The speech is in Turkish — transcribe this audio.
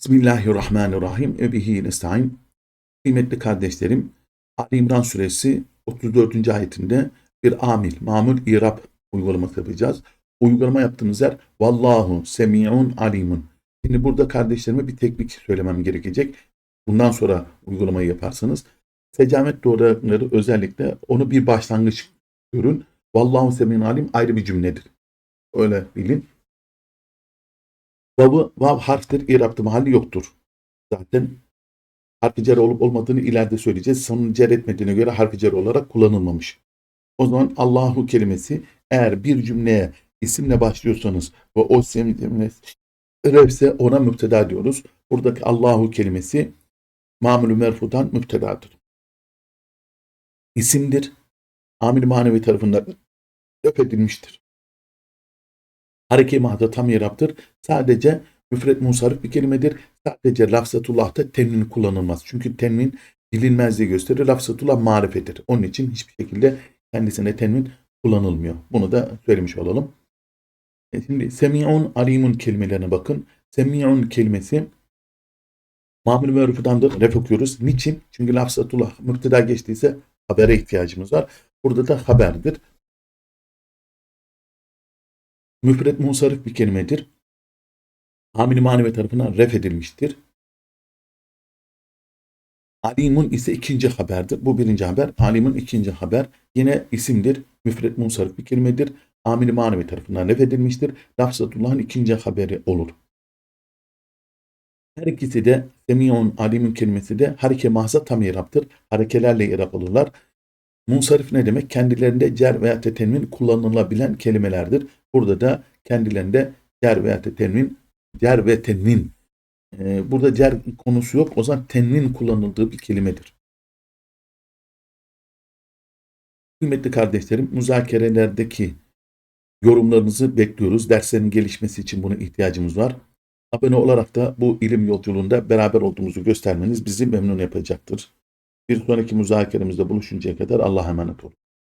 Bismillahirrahmanirrahim. Ebihi nesta'in. Kıymetli kardeşlerim, Ali İmran suresi 34. ayetinde bir amil, mamul irab uygulaması yapacağız. Uygulama yaptığımız yer Vallahu semi'un alimun. Şimdi burada kardeşlerime bir teknik söylemem gerekecek. Bundan sonra uygulamayı yaparsanız. Secamet doğruları özellikle onu bir başlangıç görün. Vallahu semi'un alim ayrı bir cümledir. Öyle bilin. Vav'ı, vav harftir, iraptı mahalli yoktur. Zaten harfi cer olup olmadığını ileride söyleyeceğiz. Sonunu cer etmediğine göre harfi cer olarak kullanılmamış. O zaman Allahu kelimesi eğer bir cümleye isimle başlıyorsanız ve o isim cümlesi ise ona müpteda diyoruz. Buradaki Allahu kelimesi mamülü merfudan müptedadır. İsimdir. Amil manevi tarafından ref edilmiştir. Hareke mahda tam iraptır. Sadece müfret musarif bir kelimedir. Sadece lafzatullah'ta tenvin kullanılmaz. Çünkü tenvin bilinmezliği gösterir. Lafzatullah marifedir. Onun için hiçbir şekilde kendisine tenvin kullanılmıyor. Bunu da söylemiş olalım. E şimdi semi'un alimun kelimelerine bakın. Semi'un kelimesi mamül ve örfüdandır. Ref okuyoruz. Niçin? Çünkü lafzatullah müpteda geçtiyse habere ihtiyacımız var. Burada da haberdir. Müfret musarif bir kelimedir. Hamili manevi tarafından ref edilmiştir. Alimun ise ikinci haberdir. Bu birinci haber. Alimun ikinci haber. Yine isimdir. Müfret musarif bir kelimedir. Amili manevi tarafından ref edilmiştir. Lafzatullah'ın ikinci haberi olur. Her ikisi de Semiyon alimin kelimesi de hareke mahza tam iraptır. Harekelerle irap olurlar. Munsarif ne demek? Kendilerinde cer veya tetenvin kullanılabilen kelimelerdir. Burada da kendilerinde cer veya tenvin, cer ve tenvin. Ee, burada cer konusu yok. O zaman tenvin kullanıldığı bir kelimedir. Kıymetli kardeşlerim, müzakerelerdeki yorumlarınızı bekliyoruz. Derslerin gelişmesi için buna ihtiyacımız var. Abone olarak da bu ilim yolculuğunda beraber olduğumuzu göstermeniz bizi memnun yapacaktır. Bir sonraki müzakeremizde buluşuncaya kadar Allah'a emanet olun.